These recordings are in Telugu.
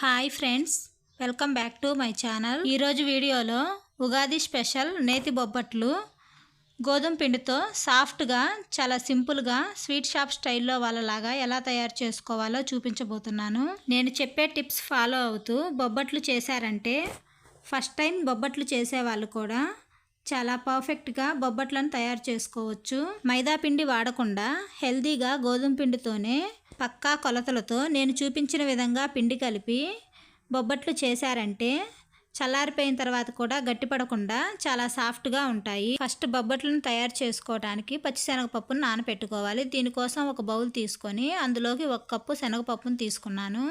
Hi friends welcome back to my channel ఈరోజు వీడియోలో ఉగాది స్పెషల్ నేతి బొబ్బట్లు గోధుమ పిండితో సాఫ్ట్గా చాలా సింపుల్గా స్వీట్ షాప్ స్టైల్లో వాళ్ళలాగా ఎలా తయారు చేసుకోవాలో చూపించబోతున్నాను. నేను చెప్పే టిప్స్ ఫాలో అవుతూ బొబ్బట్లు చేశారంటే ఫస్ట్ టైం బొబ్బట్లు చేసేవాళ్ళు కూడా చాలా పర్ఫెక్ట్గా బొబ్బట్లను తయారు చేసుకోవచ్చు. మైదా పిండి వాడకుండా హెల్దీగా గోధుమ పిండితోనే పక్కా కొలతలతో నేను చూపించిన విధంగా పిండి కలిపి బొబ్బట్లు చేశారంటే చల్లారిపోయిన తర్వాత కూడా గట్టిపడకుండా చాలా సాఫ్ట్గా ఉంటాయి. ఫస్ట్ బొబ్బట్లను తయారు చేసుకోవడానికి పచ్చిశనగపప్పును నానబెట్టుకోవాలి దీనికోసం ఒక బౌల్ తీసుకొని అందులోకి ఒక కప్పు శనగపప్పును తీసుకున్నాను.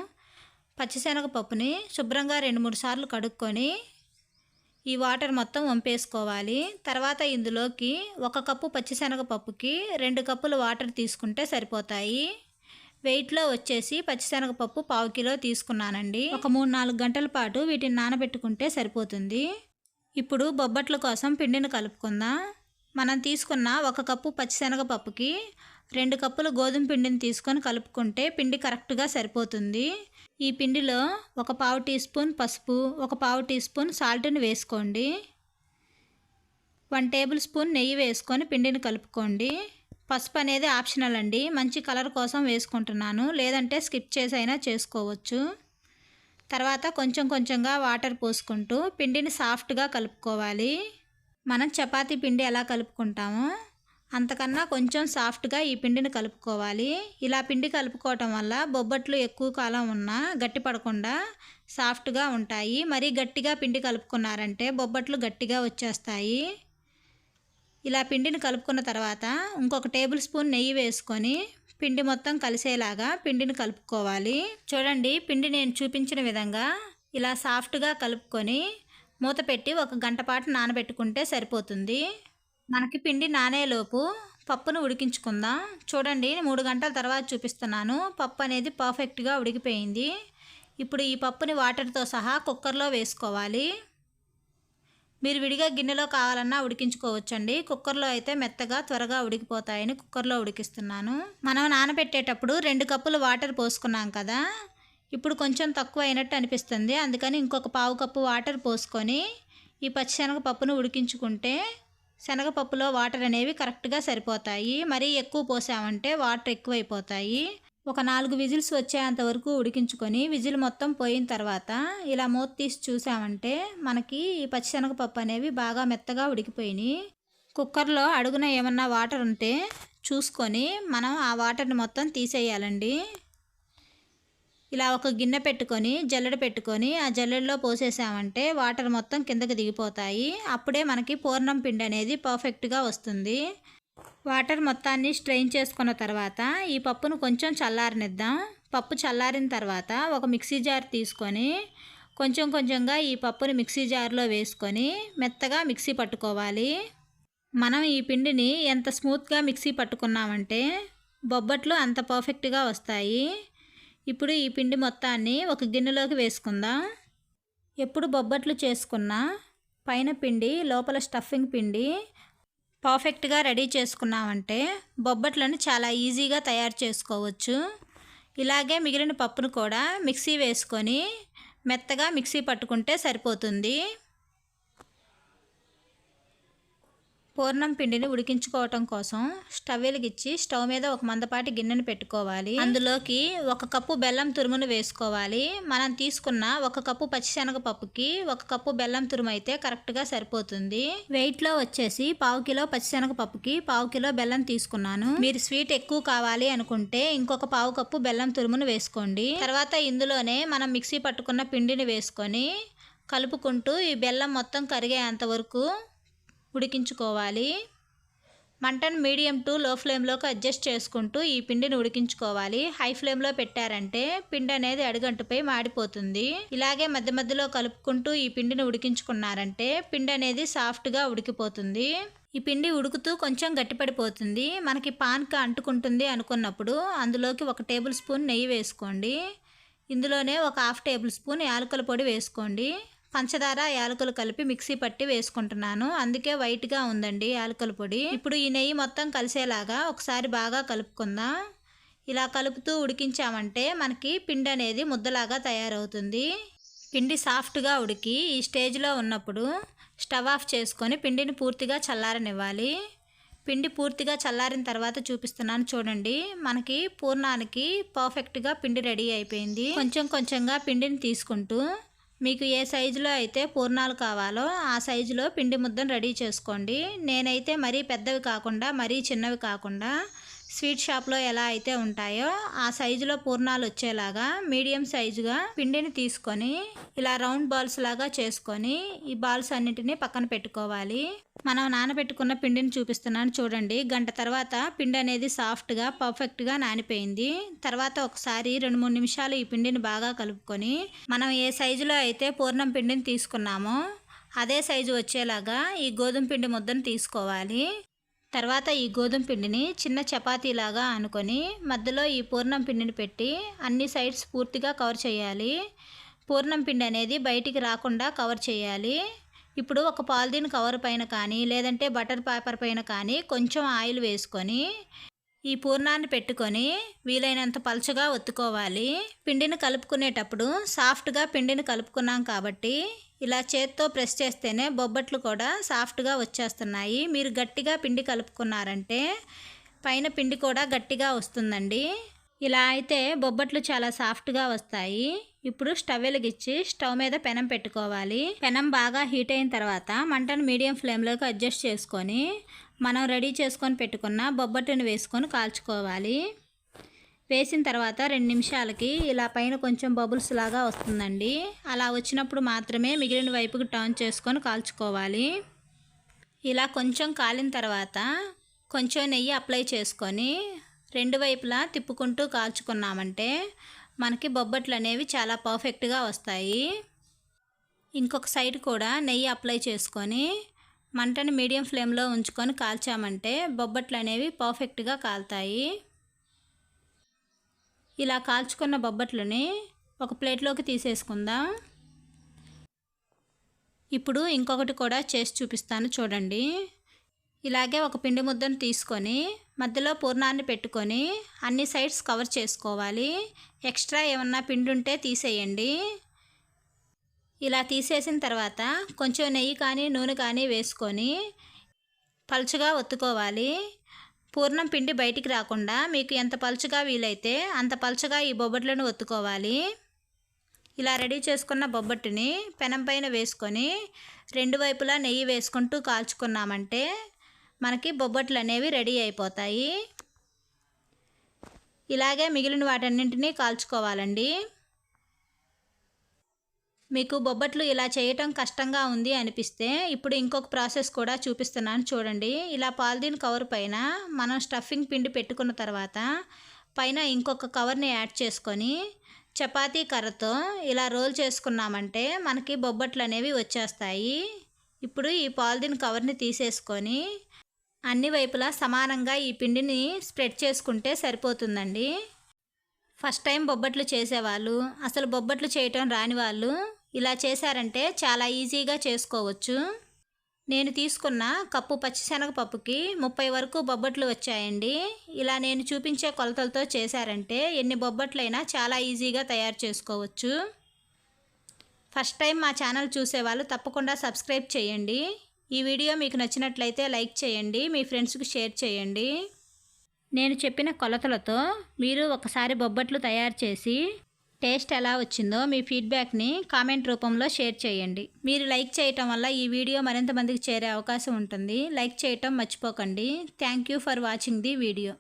పచ్చిశనగపప్పుని శుభ్రంగా రెండు మూడు సార్లు కడుక్కొని ఈ వాటర్ మొత్తం వంపేసుకోవాలి. తర్వాత ఇందులోకి ఒక కప్పు పచ్చిశనగపప్పుకి రెండు కప్పులు వాటర్ తీసుకుంటే సరిపోతాయి. వెయిట్లో వచ్చేసి పచ్చిశనగపప్పు పావు కిలో తీసుకున్నానండి. ఒక మూడు నాలుగు గంటల పాటు వీటిని నానబెట్టుకుంటే సరిపోతుంది. ఇప్పుడు బొబ్బట్ల కోసం పిండిని కలుపుకుందాం. మనం తీసుకున్న ఒక కప్పు పచ్చిశనగపప్పుకి రెండు కప్పులు గోధుమ పిండిని తీసుకొని కలుపుకుంటే పిండి కరెక్ట్గా సరిపోతుంది. ఈ పిండిలో ఒక పావు టీ స్పూన్ పసుపు ఒక పావు టీ స్పూన్ సాల్ట్ని వేసుకోండి. వన్ టేబుల్ స్పూన్ నెయ్యి వేసుకొని పిండిని కలుపుకోండి. పసుపు అనేది ఆప్షనల్ అండి. మంచి కలర్ కోసం వేసుకుంటున్నాను. లేదంటే స్కిప్ చేసైనా చేసుకోవచ్చు. తర్వాత కొంచెం కొంచెంగా వాటర్ పోసుకుంటూ పిండిని సాఫ్ట్గా కలుపుకోవాలి. మనం చపాతీ పిండి ఎలా కలుపుకుంటామో అంతకన్నా కొంచెం సాఫ్ట్గా ఈ పిండిని కలుపుకోవాలి. ఇలా పిండి కలుపుకోవటం వల్ల బొబ్బట్లు ఎక్కువ కాలం ఉన్నా గట్టి పడకుండా సాఫ్ట్గా ఉంటాయి. మరీ గట్టిగా పిండి కలుపుకున్నారంటే బొబ్బట్లు గట్టిగా వచ్చేస్తాయి. ఇలా పిండిని కలుపుకున్న తర్వాత ఇంకొక టేబుల్ స్పూన్ నెయ్యి వేసుకొని పిండి మొత్తం కలిసేలాగా పిండిని కలుపుకోవాలి. చూడండి పిండి నేను చూపించిన విధంగా ఇలా సాఫ్ట్గా కలుపుకొని మూత పెట్టి ఒక గంట పాటు నానబెట్టుకుంటే సరిపోతుంది. మనకి పిండి నానేలోపు పప్పును ఉడికించుకుందాం. చూడండి మూడు గంటల తర్వాత చూపిస్తున్నాను. పప్పు అనేది పర్ఫెక్ట్గా ఉడికిపోయింది. ఇప్పుడు ఈ పప్పుని వాటర్తో సహా కుక్కర్లో వేసుకోవాలి. మీరు విడిగా గిన్నెలో కావాలన్నా ఉడికించుకోవచ్చండి. కుక్కర్లో అయితే మెత్తగా త్వరగా ఉడికిపోతాయని కుక్కర్లో ఉడికిస్తున్నాను. మనం నానబెట్టేటప్పుడు రెండు కప్పులు వాటర్ పోసుకున్నాం కదా. ఇప్పుడు కొంచెం తక్కువ అయినట్టు అనిపిస్తుంది. అందుకని ఇంకొక పావు కప్పు వాటర్ పోసుకొని ఈ పచ్చిశనగ పప్పును ఉడికించుకుంటే శనగపప్పులో వాటర్ అనేవి కరెక్ట్గా సరిపోతాయి. మరీ ఎక్కువ పోసామంటే వాటర్ ఎక్కువైపోతాయి. ఒక నాలుగు విజిల్స్ వచ్చేంత వరకు ఉడికించుకొని విజిల్ మొత్తం పోయిన తర్వాత ఇలా మూత తీసి చూసామంటే మనకి ఈ పచ్చిశనగపప్పు అనేవి బాగా మెత్తగా ఉడికిపోయినాయి. కుక్కర్లో అడుగున ఏమన్నా వాటర్ ఉంటే చూసుకొని మనం ఆ వాటర్ని మొత్తం తీసేయాలండి. ఇలా ఒక గిన్నె పెట్టుకొని జల్లెడ పెట్టుకొని ఆ జల్లెడలో పోసేసామంటే వాటర్ మొత్తం కిందకి దిగిపోతాయి. అప్పుడే మనకి పూర్ణం పిండి అనేది పర్ఫెక్ట్గా వస్తుంది. వాటర్ మొత్తాన్ని స్ట్రెయిన్ చేసుకున్న తర్వాత ఈ పప్పును కొంచెం చల్లారనిద్దాం. పప్పు చల్లారిన తర్వాత ఒక మిక్సీ జార్ తీసుకొని కొంచెం కొంచెంగా ఈ పప్పుని మిక్సీ జార్లో వేసుకొని మెత్తగా మిక్సీ పట్టుకోవాలి. మనం ఈ పిండిని ఎంత స్మూత్గా మిక్సీ పట్టుకున్నామంటే బొబ్బట్లు అంత పర్ఫెక్ట్గా వస్తాయి. ఇప్పుడు ఈ పిండి మొత్తాన్ని ఒక గిన్నెలోకి వేసుకుందాం? ఎప్పుడు బొబ్బట్లు చేసుకున్నా పైన పిండి లోపల స్టఫింగ్ పిండి పర్ఫెక్ట్గా రెడీ చేసుకున్నామంటే బొబ్బట్లను చాలా ఈజీగా తయారు చేసుకోవచ్చు. ఇలాగే మిగిలిన పప్పును కూడా మిక్సీ వేసుకొని మెత్తగా మిక్సీ పట్టుకుంటే సరిపోతుంది. పూర్ణం పిండిని ఉడికించుకోవటం కోసం స్టవ్ వెలిగించి స్టవ్ మీద ఒక మందపాటి గిన్నెను పెట్టుకోవాలి. అందులోకి ఒక కప్పు బెల్లం తురుమును వేసుకోవాలి. మనం తీసుకున్న ఒక కప్పు పచ్చిశనగపప్పుకి ఒక కప్పు బెల్లం తురుము అయితే కరెక్ట్గా సరిపోతుంది. వెయిట్లో వచ్చేసి పావు కిలో పచ్చిశనగపప్పుకి పావు కిలో బెల్లం తీసుకున్నాను. మీరు స్వీట్ ఎక్కువ కావాలి అనుకుంటే ఇంకొక పావు కప్పు బెల్లం తురుమును వేసుకోండి. తర్వాత ఇందులోనే మనం మిక్సీ పట్టుకున్న పిండిని వేసుకొని కలుపుకుంటూ ఈ బెల్లం మొత్తం కరిగేంత వరకు ఉడికించుకోవాలి. మంటను మీడియం టు లో ఫ్లేమ్లోకి అడ్జస్ట్ చేసుకుంటూ ఈ పిండిని ఉడికించుకోవాలి. హై ఫ్లేమ్లో పెట్టారంటే పిండి అనేది అడుగంటుపై మాడిపోతుంది. ఇలాగే మధ్య మధ్యలో కలుపుకుంటూ ఈ పిండిని ఉడికించుకున్నారంటే పిండి అనేది సాఫ్ట్గా ఉడికిపోతుంది. ఈ పిండి ఉడుకుతూ కొంచెం గట్టిపడిపోతుంది. మనకి పాన్కి అంటుకుంటుంది అనుకున్నప్పుడు అందులోకి ఒక టేబుల్ స్పూన్ నెయ్యి వేసుకోండి. ఇందులోనే ఒక హాఫ్ టేబుల్ స్పూన్ యాలకుల పొడి వేసుకోండి. పంచదార యాలకులు కలిపి మిక్సీ పట్టి వేసుకుంటున్నాను. అందుకే వైట్గా ఉందండి యాలకుల పొడి. ఇప్పుడు ఈ నెయ్యి మొత్తం కలిసేలాగా ఒకసారి బాగా కలుపుకుందాం. ఇలా కలుపుతూ ఉడికించామంటే మనకి పిండి అనేది ముద్దలాగా తయారవుతుంది. పిండి సాఫ్ట్గా ఉడికి ఈ స్టేజ్లో ఉన్నప్పుడు స్టవ్ ఆఫ్ చేసుకొని పిండిని పూర్తిగా చల్లారనివ్వాలి. పిండి పూర్తిగా చల్లారిన తర్వాత చూపిస్తున్నాను చూడండి. మనకి పూర్ణానికి పర్ఫెక్ట్గా పిండి రెడీ అయిపోయింది. కొంచెం కొంచెంగా పిండిని తీసుకుంటూ మీకు ఏ సైజులో అయితే పూర్ణాలు కావాలో ఆ సైజులో పిండి ముద్దను రెడీ చేసుకోండి. నేనైతే మరీ పెద్దవి కాకుండా మరీ చిన్నవి కాకుండా స్వీట్ షాప్లో ఎలా అయితే ఉంటాయో ఆ సైజులో పూర్ణాలు వచ్చేలాగా మీడియం సైజుగా పిండిని తీసుకొని ఇలా రౌండ్ బాల్స్ లాగా చేసుకొని ఈ బాల్స్ అన్నిటినీ పక్కన పెట్టుకోవాలి. మనం నానబెట్టుకున్న పిండిని చూపిస్తున్నాను చూడండి. గంట తర్వాత పిండి అనేది సాఫ్ట్గా పర్ఫెక్ట్గా నానిపోయింది. తర్వాత ఒకసారి రెండు మూడు నిమిషాలు ఈ పిండిని బాగా కలుపుకొని మనం ఏ సైజులో అయితే పూర్ణం పిండిని తీసుకున్నామో అదే సైజు వచ్చేలాగా ఈ గోధుమ పిండి ముద్దను తీసుకోవాలి. తర్వాత ఈ గోధుమ పిండిని చిన్న చపాతీలాగా అనుకొని మధ్యలో ఈ పూర్ణం పిండిని పెట్టి అన్ని సైడ్స్ పూర్తిగా కవర్ చేయాలి. పూర్ణం పిండి అనేది బయటికి రాకుండా కవర్ చేయాలి. ఇప్పుడు ఒక పాలిథిన్ కవర్ పైన కానీ లేదంటే బటర్ పేపర్ పైన కానీ కొంచెం ఆయిల్ వేసుకొని ఈ పూర్ణాన్ని పెట్టుకొని వీలైనంత పలుచగా ఒత్తుకోవాలి. పిండిని కలుపుకునేటప్పుడు సాఫ్ట్గా పిండిని కలుపుకున్నాం కాబట్టి ఇలా చేత్తో ప్రెస్ చేస్తేనే బొబ్బట్లు కూడా సాఫ్ట్గా వచ్చేస్తున్నాయి. మీరు గట్టిగా పిండి కలుపుకున్నారంటే పైన పిండి కూడా గట్టిగా వస్తుందండి. ఇలా అయితే బొబ్బట్లు చాలా సాఫ్ట్గా వస్తాయి. ఇప్పుడు స్టవ్ వెలిగించి స్టవ్ మీద పెనం పెట్టుకోవాలి. పెనం బాగా హీట్ అయిన తర్వాత మంటను మీడియం ఫ్లేమ్లోకి అడ్జస్ట్ చేసుకొని మనం రెడీ చేసుకొని పెట్టుకున్న బొబ్బట్టుని వేసుకొని కాల్చుకోవాలి. వేసిన తర్వాత రెండు నిమిషాలకి ఇలా పైన కొంచెం బబుల్స్ లాగా వస్తుందండి. అలా వచ్చినప్పుడు మాత్రమే మిగిలిన వైపుకి టర్న్ చేసుకొని కాల్చుకోవాలి. ఇలా కొంచెం కాలిన తర్వాత కొంచెం నెయ్యి అప్లై చేసుకొని రెండు వైపులా తిప్పుకుంటూ కాల్చుకున్నామంటే మనకి బొబ్బట్లు అనేవి చాలా పర్ఫెక్ట్గా వస్తాయి. ఇంకొక సైడ్ కూడా నెయ్యి అప్లై చేసుకొని మంటని మీడియం ఫ్లేమ్లో ఉంచుకొని కాల్చామంటే బొబ్బట్లు అనేవి పర్ఫెక్ట్గా కాలుతాయి. ఇలా కాల్చుకున్న బొబ్బట్లని ఒక ప్లేట్లోకి తీసేసుకుందాం. ఇప్పుడు ఇంకొకటి కూడా చేసి చూపిస్తాను చూడండి. ఇలాగే ఒక పిండి ముద్దను తీసుకొని మధ్యలో పూర్ణాన్ని పెట్టుకొని అన్ని సైడ్స్ కవర్ చేసుకోవాలి. ఎక్స్ట్రా ఏమన్నా పిండి ఉంటే తీసేయండి. ఇలా తీసేసిన తర్వాత కొంచెం నెయ్యి కానీ నూనె కానీ వేసుకొని పలుచగా ఒత్తుకోవాలి. పూర్ణం పిండి బయటికి రాకుండా మీకు ఎంత పలుచగా వీలైతే అంత పలుచగా ఈ బొబ్బట్లను ఒత్తుకోవాలి. ఇలా రెడీ చేసుకున్న బొబ్బట్టుని పెనం పైన వేసుకొని రెండు వైపులా నెయ్యి వేసుకుంటూ కాల్చుకున్నామంటే మనకి బొబ్బట్లు అనేవి రెడీ అయిపోతాయి. ఇలాగే మిగిలిన వాటన్నింటినీ కాల్చుకోవాలండి. మీకు బొబ్బట్లు ఇలా చేయటం కష్టంగా ఉంది అనిపిస్తే ఇప్పుడు ఇంకొక ప్రాసెస్ కూడా చూపిస్తున్నాను చూడండి. ఇలా పాలిథీన్ కవర్ పైన మనం స్టఫింగ్ పిండి పెట్టుకున్న తర్వాత పైన ఇంకొక కవర్ని యాడ్ చేసుకొని చపాతీ కర్రతో ఇలా రోల్ చేసుకున్నామంటే మనకి బొబ్బట్లు అనేవి వచ్చేస్తాయి. ఇప్పుడు ఈ పాలిథీన్ కవర్ని తీసేసుకొని అన్ని వైపులా సమానంగా ఈ పిండిని స్ప్రెడ్ చేసుకుంటే సరిపోతుందండి. ఫస్ట్ టైం బొబ్బట్లు చేసేవాళ్ళు అసలు బొబ్బట్లు చేయటం రాని వాళ్ళు ఇలా చేశారంటే చాలా ఈజీగా చేసుకోవచ్చు. నేను తీసుకున్న కప్పు పచ్చిశనగపప్పుకి ముప్పై వరకు బొబ్బట్లు వచ్చాయండి. ఇలా నేను చూపించే కొలతలతో చేశారంటే ఎన్ని బొబ్బట్లైనా చాలా ఈజీగా తయారు చేసుకోవచ్చు. ఫస్ట్ టైం మా ఛానల్ చూసేవాళ్ళు తప్పకుండా సబ్స్క్రైబ్ చేయండి. ఈ వీడియో మీకు నచ్చినట్లయితే లైక్ చేయండి మీ ఫ్రెండ్స్కి షేర్ చేయండి. నేను చెప్పిన కొలతలతో మీరు ఒకసారి బొబ్బట్లు తయారు చేసి టేస్ట్ ఎలా వచ్చిందో మీ ఫీడ్బ్యాక్ని కామెంట్ రూపంలో షేర్ చేయండి. మీరు లైక్ చేయటం వల్ల ఈ వీడియో మరింత మందికి చేరే అవకాశం ఉంటుంది. లైక్ చేయటం మర్చిపోకండి. Thank you for watching the video.